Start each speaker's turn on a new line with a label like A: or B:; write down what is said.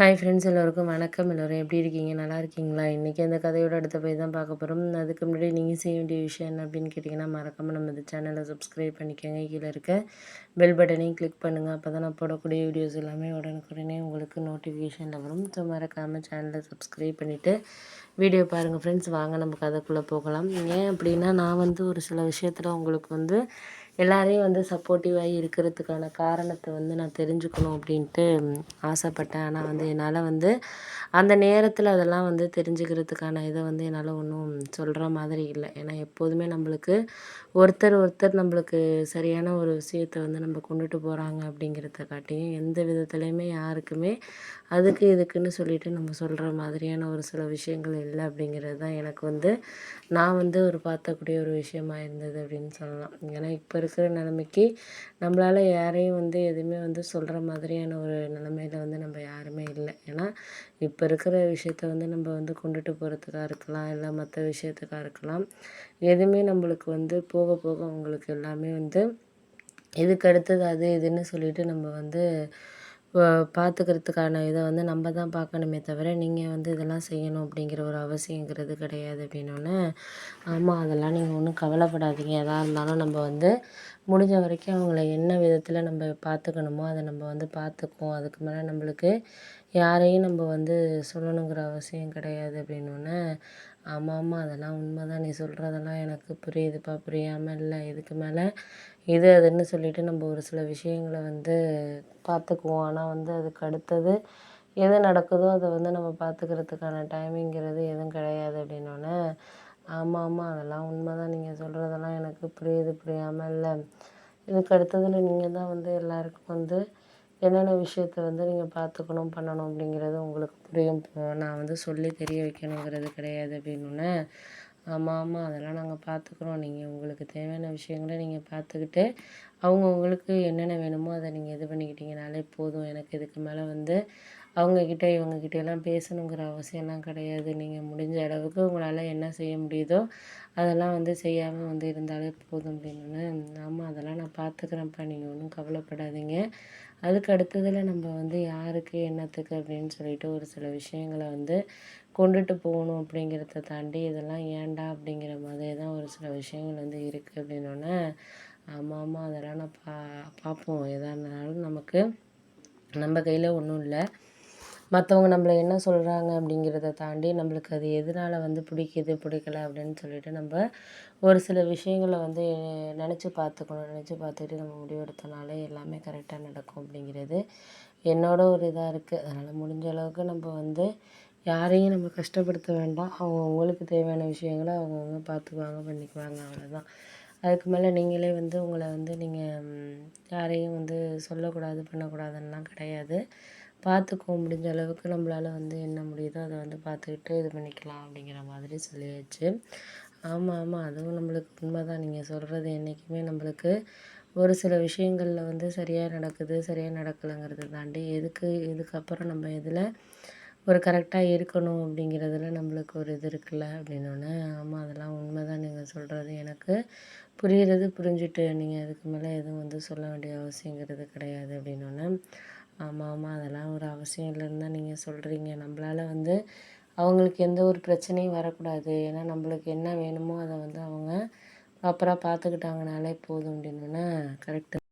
A: hi friends எல்லோருக்கும் வணக்கம் எல்லோரும் எப்படி இருக்கீங்க நல்லா இருக்கீங்களா இன்றைக்கி அந்த கதையோட அடுத்த போய் தான் பார்க்க போகிறோம் அதுக்கு முன்னாடி நீங்கள் செய்ய வேண்டிய விஷயம் என்ன அப்படின்னு கேட்டிங்கன்னா மறக்காமல் நம்ம இந்த சேனலை சப்ஸ்கிரைப் பண்ணிக்கோங்க கீழே இருக்க பெல் பட்டனையும் கிளிக் பண்ணுங்கள் அப்போ தான் நான் போடக்கூடிய வீடியோஸ் எல்லாமே உடனுக்குடனே உங்களுக்கு நோட்டிஃபிகேஷனில் வரும் ஸோ மறக்காமல் சேனலை சப்ஸ்கிரைப் பண்ணிவிட்டு வீடியோ பாருங்கள் ஃப்ரெண்ட்ஸ் வாங்க நம்ம கதைக்குள்ளே போகலாம் ஏன் அப்படின்னா நான் வந்து ஒரு சில விஷயத்தில் உங்களுக்கு வந்து எல்லாரையும் வந்து சப்போர்ட்டிவாக இருக்கிறதுக்கான காரணத்தை வந்து நான் தெரிஞ்சுக்கணும் அப்படின்ட்டு ஆசைப்பட்டேன் ஆனால் வந்து என்னால் வந்து அந்த நேரத்தில் அதெல்லாம் வந்து தெரிஞ்சுக்கிறதுக்கான இதை வந்து என்னால் ஒன்றும் சொல்கிற மாதிரி இல்லை ஏன்னா எப்போதுமே நம்மளுக்கு ஒருத்தர் ஒருத்தர் நம்மளுக்கு சரியான ஒரு விஷயத்தை வந்து நம்ம கொண்டுட்டு போகிறாங்க அப்படிங்கிறத காட்டியும் எந்த விதத்துலையுமே யாருக்குமே அதுக்கு இதுக்குன்னு சொல்லிட்டு நம்ம சொல்கிற மாதிரியான ஒரு சில விஷயங்கள் இல்லை அப்படிங்கிறது தான் எனக்கு வந்து நான் வந்து ஒரு பார்த்தக்கூடிய ஒரு விஷயமா இருந்தது அப்படின்னு சொல்லலாம் ஏன்னா இப்போ இருக்க இருக்கிற நிலைமைக்கு நம்மளால் யாரையும் வந்து எதுவுமே வந்து சொல்கிற மாதிரியான ஒரு நிலைமையில் வந்து நம்ம யாருமே இல்லை ஏன்னா இப்போ இருக்கிற விஷயத்த வந்து நம்ம வந்து கொண்டுட்டு போகிறதுக்காக இருக்கலாம் இல்லை மற்ற விஷயத்துக்காக இருக்கலாம் எதுவுமே நம்மளுக்கு வந்து போக போக அவங்களுக்கு எல்லாமே வந்து இதுக்கு அடுத்தது அது இதுன்னு சொல்லிட்டு நம்ம வந்து பார்த்துக்கிறதுக்கான இதை வந்து நம்ம தான் பார்க்கணுமே தவிர நீங்கள் வந்து இதெல்லாம் செய்யணும் அப்படிங்கிற ஒரு அவசியங்கிறது கிடையாது அப்படின்னோடனே ஆமாம் அதெல்லாம் நீங்கள் ஒன்றும் கவலைப்படாதீங்க எதாக இருந்தாலும் நம்ம வந்து முடிஞ்ச வரைக்கும் அவங்கள என்ன விதத்தில் நம்ம பார்த்துக்கணுமோ அதை நம்ம வந்து பார்த்துக்குவோம் அதுக்கு மேலே நம்மளுக்கு யாரையும் நம்ம வந்து சொல்லணுங்கிற அவசியம் கிடையாது அப்படின்னோடனே ஆமாம் ஆமாம் அதெல்லாம் உண்மை தான் நீ சொல்கிறதெல்லாம் எனக்கு புரியுதுப்பா புரியாமல் இல்லை இதுக்கு மேலே இது அதுன்னு சொல்லிட்டு நம்ம ஒரு சில விஷயங்களை வந்து பார்த்துக்குவோம் ஆனால் வந்து அதுக்கு அடுத்தது எது நடக்குதோ அதை வந்து நம்ம பார்த்துக்கிறதுக்கான டைமிங்கிறது எதுவும் கிடையாது அப்படின்னோடனே ஆமாம் ஆமாம் அதெல்லாம் உண்மை தான் நீங்கள் சொல்கிறதெல்லாம் எனக்கு புரியுது புரியாமல் இல்லை இதுக்கு அடுத்ததில் நீங்கள் தான் வந்து எல்லாருக்கும் வந்து என்னென்ன விஷயத்த வந்து நீங்கள் பார்த்துக்கணும் பண்ணணும் அப்படிங்கிறது உங்களுக்கு புரியும் நான் வந்து சொல்லி தெரிய வைக்கணுங்கிறது கிடையாது அப்படின்னு ஆமாம் ஆமாம் அதெல்லாம் நாங்கள் பார்த்துக்குறோம் நீங்கள் உங்களுக்கு தேவையான விஷயங்களை நீங்கள் பார்த்துக்கிட்டு அவங்கவுங்களுக்கு என்னென்ன வேணுமோ அதை நீங்கள் இது பண்ணிக்கிட்டிங்கனாலே போதும் எனக்கு இதுக்கு மேலே வந்து அவங்கக்கிட்ட இவங்கக்கிட்ட எல்லாம் பேசணுங்கிற அவசியம்லாம் கிடையாது நீங்கள் முடிஞ்ச அளவுக்கு உங்களால் என்ன செய்ய முடியுதோ அதெல்லாம் வந்து செய்யாமல் வந்து இருந்தாலே போதும் அப்படின்னு ஆமாம் அதெல்லாம் நான் பார்த்துக்கிறேன்ப்பா நீங்கள் ஒன்றும் கவலைப்படாதீங்க அதுக்கு அடுத்ததில் நம்ம வந்து யாருக்கு என்னத்துக்கு அப்படின்னு சொல்லிட்டு ஒரு சில விஷயங்களை வந்து கொண்டுட்டு போகணும் அப்படிங்கிறத தாண்டி இதெல்லாம் ஏண்டா அப்படிங்கிற மாதிரி தான் ஒரு சில விஷயங்கள் வந்து இருக்குது அப்படின்னோடனே ஆமாம் ஆமாம் அதெல்லாம் நான் பா பார்ப்போம் எதாக இருந்தாலும் நமக்கு நம்ம கையில் ஒன்றும் இல்லை மற்றவங்க நம்மள என்ன சொல்கிறாங்க அப்படிங்கிறத தாண்டி நம்மளுக்கு அது எதனால் வந்து பிடிக்கிது பிடிக்கல அப்படின்னு சொல்லிட்டு நம்ம ஒரு சில விஷயங்கள வந்து நினச்சி பார்த்துக்கணும் நினச்சி பார்த்துக்கிட்டு நம்ம முடிவெடுத்தனாலே எல்லாமே கரெக்டாக நடக்கும் அப்படிங்கிறது என்னோட ஒரு இதாக இருக்குது அதனால் முடிஞ்ச அளவுக்கு நம்ம வந்து யாரையும் நம்ம கஷ்டப்படுத்த வேண்டாம் அவங்கவுங்களுக்கு தேவையான விஷயங்களை அவங்கவுங்க பார்த்துக்குவாங்க பண்ணிக்குவாங்க அவ்வளோதான் அதுக்கு மேலே நீங்களே வந்து உங்களை வந்து நீங்கள் யாரையும் வந்து சொல்லக்கூடாது பண்ணக்கூடாதுன்னெலாம் கிடையாது பார்த்துக்கோ முடிஞ்ச அளவுக்கு நம்மளால் வந்து என்ன முடியுதோ அதை வந்து பார்த்துக்கிட்டு இது பண்ணிக்கலாம் அப்படிங்கிற மாதிரி சொல்லியாச்சு ஆமாம் ஆமாம் அதுவும் நம்மளுக்கு உண்மை தான் நீங்கள் சொல்கிறது என்றைக்குமே நம்மளுக்கு ஒரு சில விஷயங்களில் வந்து சரியாக நடக்குது சரியாக நடக்கலைங்கிறது தாண்டி எதுக்கு இதுக்கப்புறம் நம்ம இதில் ஒரு கரெக்டாக இருக்கணும் அப்படிங்கிறதுல நம்மளுக்கு ஒரு இது இருக்குல்ல அப்படின்னோடனே ஆமாம் அதெல்லாம் உண்மை தான் நீங்கள் சொல்கிறது எனக்கு புரிகிறது புரிஞ்சுட்டு நீங்கள் அதுக்கு மேலே எதுவும் வந்து சொல்ல வேண்டிய அவசியங்கிறது கிடையாது அப்படின்னோடனே ஆமாம் ஆமாம் அதெல்லாம் ஒரு அவசியம் இல்லைன்னு தான் நீங்கள் சொல்கிறீங்க நம்மளால் வந்து அவங்களுக்கு எந்த ஒரு பிரச்சனையும் வரக்கூடாது ஏன்னா நம்மளுக்கு என்ன வேணுமோ அதை வந்து அவங்க ப்ராப்பராக பார்த்துக்கிட்டாங்கனாலே போதும் அப்படின்னோடனே கரெக்டு